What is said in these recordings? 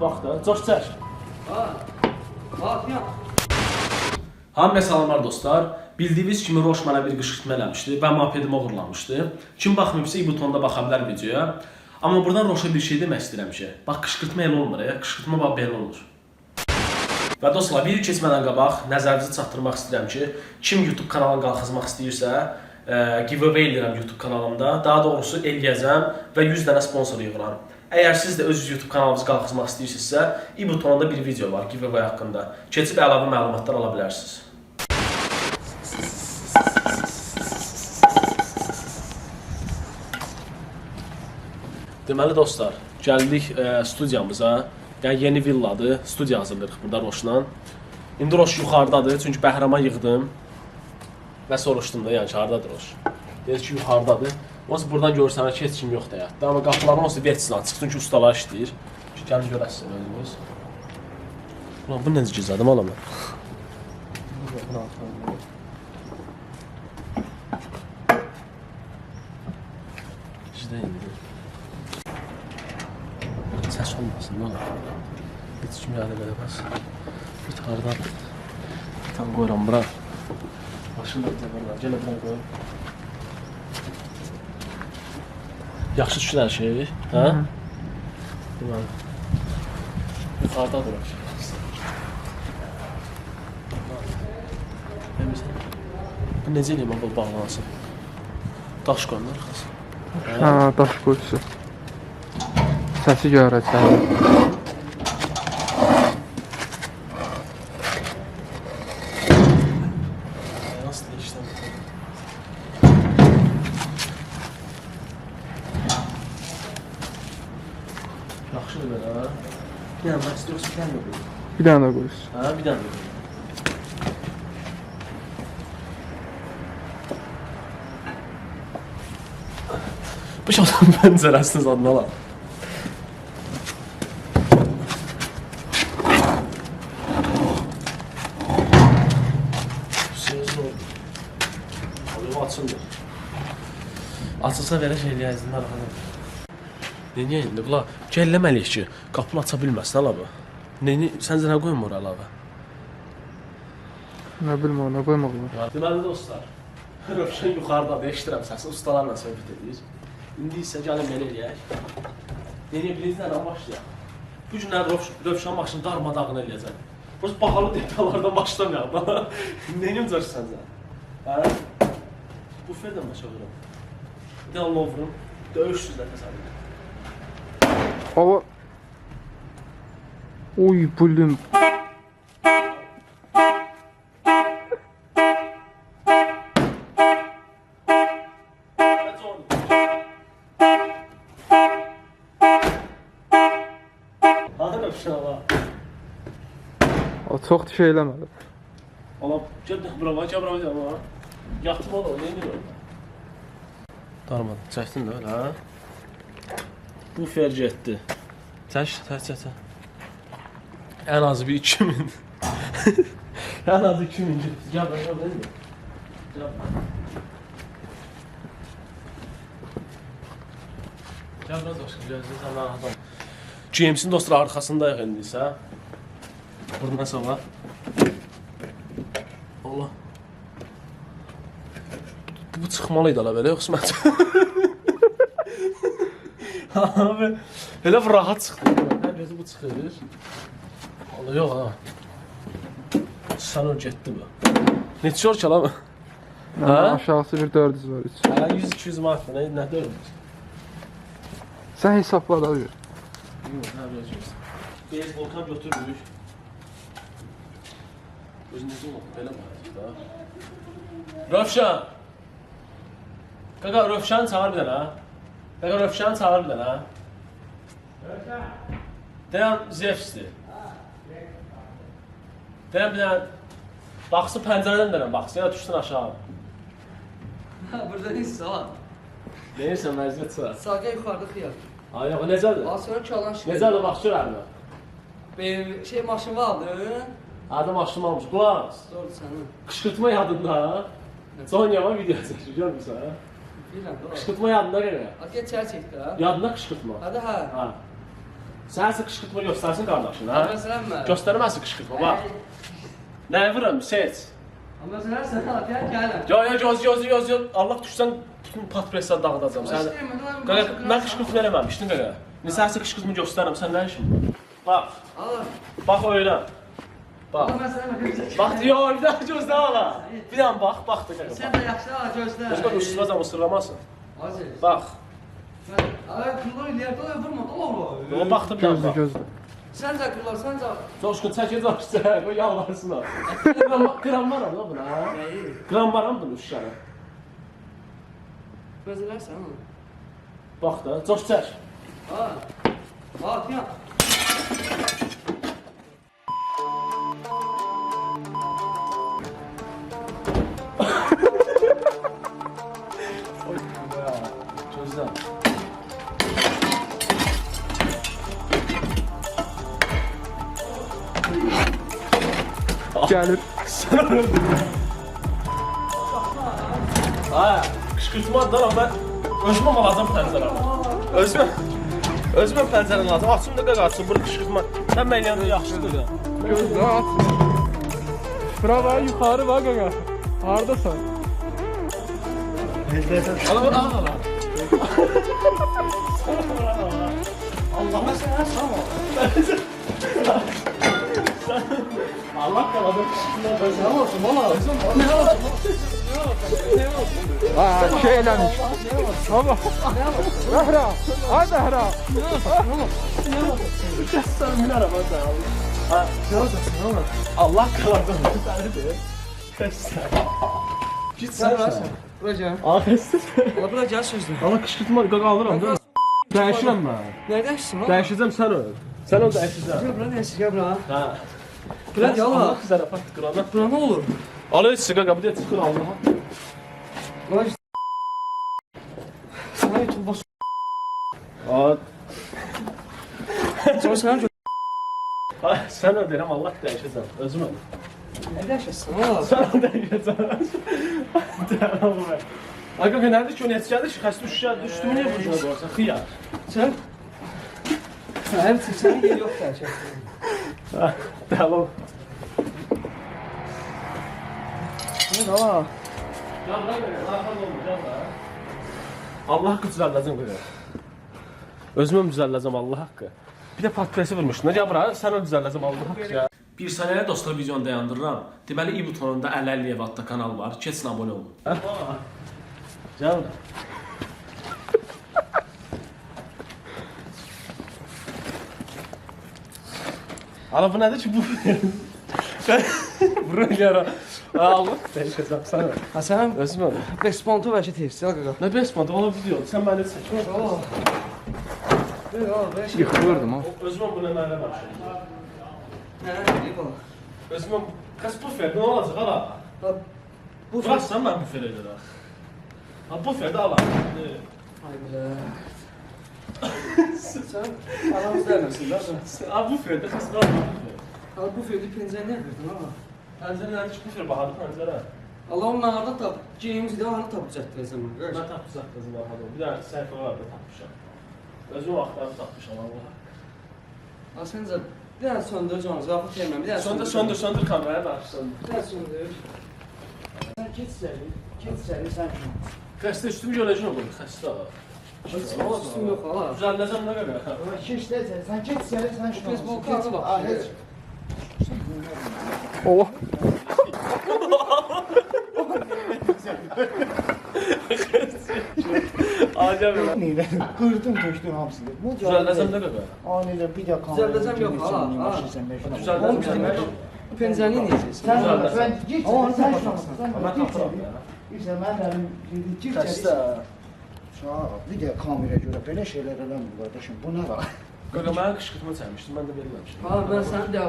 Bax da, coş çək. Ha. Bak ya. Hamıya salamlar dostlar. Bildiyiniz kimi Roş mənə bir qışqırtma eləmişdi və mopedim oğurlamışdı. Kim baxmayıbsa i-butonda baxa bilər videoya. Amma buradan Roşa bir şey demək istəyirəm ki, bax qışqırtma elə olmur ya, qışqırtma bax belə olur. Və dostlar, video keçmədən qabaq nəzərinizə çatdırmaq istəyirəm ki, kim YouTube kanalına qalxızmaq istəyirsə, e, giveaway edirəm YouTube kanalımda. Daha doğrusu eləyəcəm və 100 dənə sponsor yığıram. Əgər siz də öz YouTube kanalınızı qalxızmaq istəyirsinizsə, i butonunda bir video var giveaway haqqında. Keçib əlavə məlumatlar ala bilərsiniz. Deməli dostlar, gəldik e, studiyamıza. Yəni yeni villadır. Studiya hazırlayırıq burada Roşla. İndi Roş yuxarıdadır, çünki bəhrəman yığdım. Və soruşdum da, yəni ki, hardadır Roş? Dedi ki, yuxarıdadır. Onsuz buradan görsənlər ki, heç kim yoxdur həyatda. Amma qapıların onsuz versin açıq, çünki ustalar işləyir. Ki, gəlin görəsiniz özünüz. Ulan bu necə gizlədim oğlum mən? Gizlə. Səs olmasın, nə olur? Heç kim yəni eləməz. Bir hardan tam qoyuram bura. Başında bir tane var. Gələ bura qoy. Yaxşı düşür hər şey, hə? Deməli. Yuxarıda duraq. Demirsən. Necə eləyəm bu bağlansın? Daş qoyun arxası. Ha, daş qoyusu. Səsi görəcək. Nasıl işlem? Yaxşıdır belə ha. Bir dənə bax istiyorsa bir dənə də qoy. Bir dənə də qoyusu. Ha, bir qoy. Bu. Söz oldu. Oluyor açıldı. Açılsa belə şey eləyəzdim arxadan. Niyə indi bula gəlləməliyik ki, qapını aça bilməsin əlavə. Neyini səncə nə qoymur əlavə? Nə bilim ona qoymaq olar. Deməli dostlar, Rövşən yuxarıdadır, eşidirəm səsi, ustalarla söhbət edir. İndi isə gəlin belə eləyək. Bilirsiniz, nədən başlayaq? Bu Rövş Rövşən maşını darmadağın eləyəcəm. Burası bahalı detallardan başlamayaq da. Neyim coş səncə? Hə? Bu ferdən başa vururum. Bir dənə lovrum. Döyüşsüz də təsəvvür. Hava Oy ala. O çox şey eləmədi. Ala gəl bura, gəl bura, bura. Yatıb ola, neynir orada? Darmadı, çəkdin də öyle ha? Bu fer getdi. Çək, çək, çək, çək. Ən azı bir 2000. Ən azı 2000 getdi. Gəl bura, gəl bura. Gəl bura. Gəl biraz başqa gözlə sən adam. GMC-in dostlar arxasındayıq indi isə. Burada nəsə var. Allah. Bu, çıxmalıydı ala belə yoxsa mən? Abi, elə rahat çıxdı. Hər gözü bu çıxır. Allah yox ha. Sən o getdi bu. Neçə or kəlam? Hə? Hə? Aşağısı bir 400 var. üç. Hə 100-200 manat nə nə dörmüş? Sən hesabla da ver. Yox, nə biləcəksən. Beyzbolka götürürük. Özünüzün oldu, belə baxıyorsunuz da. Rövşən! Qaqa, Rövşən çağır bir dənə. Qaqa, Rövşən çağır bir dənə. Rövşən! Deyən Zevsdir. Deyən bir dənə Baxsı pəncərədən dənə baxsın, ya düşsün aşağı. Burada değil sağ. Neyirsən, məziyyət sıra. Sağa yukarıda kıyar. Ay, yox, necədir? Az sonra çalan şey. Necədir, bax, sürərmə. Benim şey maşın vardı. Adam aşım almış, qulaq. Doğru sana. Qışqırtma yadında ha. Son yaman video çəkir, görmüsən ha? Bilmem doğru. Qışqırtma yadında gələ. Hadi çer çekti ha. Yadında qışqırtma. Hadi ha. Ha. Sən sən qışqırtma göstərsin qardaşın, hə? Məsələn mən. Göstərməsin qışqırtma, bax. Nəyi vuram, seç. Məsələn sən ha, gəl gəlin. Ya ya göz göz göz göz Allah düşsən bütün patpresa dağıdacağam səni. Qaqa, mən qışqırtma eləməmişdim qaqa. Nəsə qışqırtma göstərəm, sən nə işin? Bax, bax öyrən. Bax. Bax, yo, bir daha gözlə ala. Bir daha bax, bax da qaqa. Sən də yaxşı ha gözlə. Bax, ısıracam, ısırlamasın. Aziz. Bax. Ay eləyər, dolar vurma, bir Gözlə, daha. gözlə. Sən də kullar, sən də. Coşkun çəkir zaçsa, o yalvarsın o. Qram, qram var ama buna. Qram var ama bunun uşağı. Məsələn sən. Bax da, coş çək. Ha. Ha, ya. Gəlir. Ha, qışqırtmadan ama mən özümə alacam pəncərəni. Özümə Özümə pəncərəni alacam. Açım da qaqa açım, bunu qışqırtma. Sən mən yanında yaxşıdır ya. Gözlə at. Bura var, yuxarı var qaqa. Hardasan? Ala ala ala. Allah Məsələn sən o. Allah qaladı qışqırtma. Nə olsun, valla. Nə olsun? Ha, şey eləmiş. Baba. Zəhra. Ay Zəhra. Sen min araba da Ha, Nə olsun, nə olsun? Allah. Kəsən. Git varsan. Bura gəl. Ahəstə. Ala bura gəl sözlə. Allah qışqırtma qaqa alıram da. Dəyişirəm mən. Nərdəsin o? Dəyişəcəm sən öl. Sən öl dəyişəcəm. Gəl bura, gəl bura. Ha. Ala. Allah zərafət qırana. Bura nə olur? Alır bir də çıxır Allaha. Vay. Sən üçün bas. Aa, Sonra sən gör. ha, sən öl deyirəm Allah dəyişəcəm. Özüm öl. Nərdəsən ala? Sən öl dəyişəcəm. Deyirəm mən. Ay qaqa nədir ki o neticədir ki xəstə düşə düşdümü niyə bu cürə qoyarsan? Xiyar. Sən? Sən sənin yer yox gerçəkdən. Ha, Tamam. Nə ala? Allah haqqı düzəldəcəm qədər. Özümü düzəldəcəm Allah haqqı. Bir də patresi vurmuşdun. Ya bura sən o düzəldəcəm Allah haqqı. Ya. Bir saniyə dostlar videonu dayandırıram. Deməli i butonunda Əli Əliyev adlı kanal var. Keçin abunə olun. Gəl. Ala bu nədir ki bu? Vurun yara. Allah dəyişəcəm sənə. Ha sən Özümə. respontu və şey tez, gəl qaqa. Nə besmadı, ona video. Sən məni çək. Ala. Ver ala, ver. Yıxılırdım ha. Özümə bunu mənə başlayın. Nə, nə, ala. Özümə Qəs bufer nə olacaq ala? Ha, Bu fırsan mən bufer edirəm. Ha bufer də ala. Ay bilə. Sən aramız dərməsin də. Ha bufer də xəstə ala. Al bu fiyatı pencere ne verdin ha? Pəncərələri ki bufer bahadır pəncərə. Allah onun harda tap, James de harda tapacaqdı o zaman. Gör. tapmışam qızım bahadır. Bir dənə səhifə var da tapmışam. Özüm vaxtlarını tapmışam Allah. Sen de bir tane söndür canım, zafı teğmen, bir tane Söndür, söndür, söndür kamerayı da söndür. Bir tane söndür. Sen git seni, git seni sen. Xəstə üstümü görəcəm bunu, xəstə üstüm yok hala. Düzəldəcəm nə qədər? Hiç de sen geç seni sen şunu. Facebook adı bak. Ah, hiç. Oh. Acaba. Neyle? Kırdın töktün hamsını. Bu Düzəldəcəm nə qədər? Anıyla bir de kamera. Düzelteceğim yok, bizim nə pencereyi niye izliyorsun? Sen ben git sen git tapıram seni. ya. İşte ben dedim git seni. Xəstə. Bir de kamera göre böyle şeyler eləmir kardeşim. Bu ne var? Qaqa mənə qışqırtma çəkmişdim, mən də verməmişdim. Ha ben sen de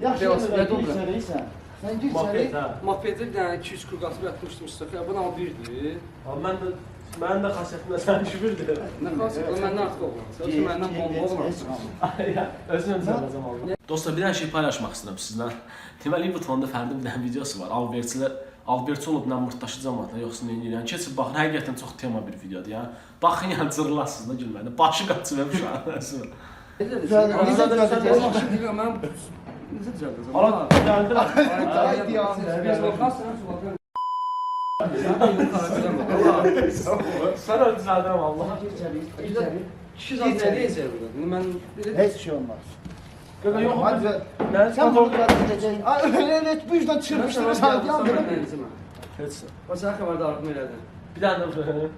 Yaxşı Biraz sen ne git dobra. seni sen. Sen git Mafiyet seni. ha. mahpiyede bir tane 200 kuru atıb yatmışdım. Ya bu ama birdi. Amma mən də mənim də xasiyyətimdə sən şübürdür. Ne kalsın? O məndən artıq olmaz. Yoksa məndən bomba olmaz. Özüm düzəldəcəm Allah. Dostlar bir dənə şey paylaşmaq istəyirəm sizlə. Deməli bu tonda Fərdin bir dənə videosu var. Albertlə Albertçi olub nə mırtdaşacam atla yoxsa nə edirəm. Keçib baxın, həqiqətən çox tema bir videodur ya. Baxın yəni cırlasınız da gülməli. Başı qaçıb uşağın. Necə düzəldəcəksən? Maşın deyirəm, mən necə düzəldəcəm? Ala gəldilər. Ay, diyan, Biz baxarsan, baxarsan. Sən öl düzəldirəm Allah. Kişi zat nə deyəcək burada? Belə Heç şey olmaz. Qaqa yox. Hadi düzəl. Mən Sən bunu düzəldəcəksən. Ay, elə elə bu yüzdən çırpışdırırsan. Yandıram. Heç. O sən xəbərdarlığımı elədin. Bir dənə də.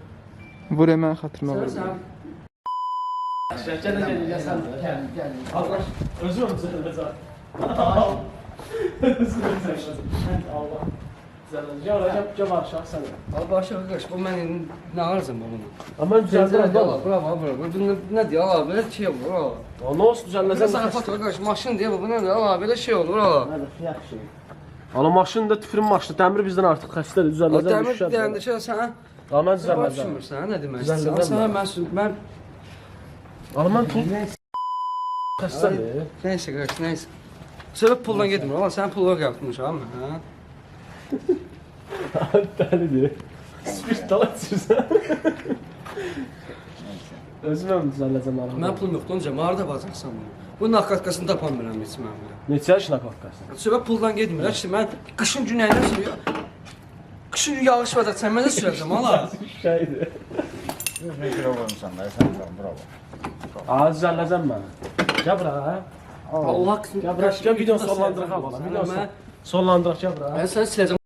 Vur hemen hatırıma vur. Gəl gəl gəl gəl sən. Gəl, gəl. Allah. Özüm düzəldəcəm. Allah. Gəl gəl aşağı sən. Al başa qardaş, bu mən indi nə arızım bunu? Amma düzəldirəm Bura, da. bura, bura, bura. Bu nə deyir? Allah, belə şey olur. Allah. Nə olsun Bizə düzəldəcəm. zarafat var qardaş, maşın deyə bu nə deyir? Allah, belə şey olur. Allah. Hadi, yaxşı. Ala maşın da tüpürün maşını. Dəmir bizdən artıq xəstədir. O Düzəldəcəm. dəmir deyəndə şey sən Ala mən Sən düzəldəcəm. düşünmürsən, nə demək istəyirsən? Sən mən. mən mən pul xəstədir. nəysə qardaş, nəysə. Səbəb pulla getmir. Allah, sən pulla yapmışam, hə? Dəlidir. Spirt dala içirsən. Özümə mi düzəldəcəm ala? Mən pulum yoxdur, onca harda bacaqsan bunu? Bu nakatqasını tapa bilmirəm heç mən belə. Neçə yaşına qalxqasın? Səbəb puldan getmir. Ki mən qışın günəyində sürüyor. Qışın yağış var da sən mənə sürəcəm hala. Şeydir. 100 min kilo vurmuşsan da, sən bravo. Aa düzəldəcəm mən. Gəl bura. Allah Gəl bura. Gəl video sonlandıraq ala. Video Mən sonlandıraq gəl bura. mən sən siləcəm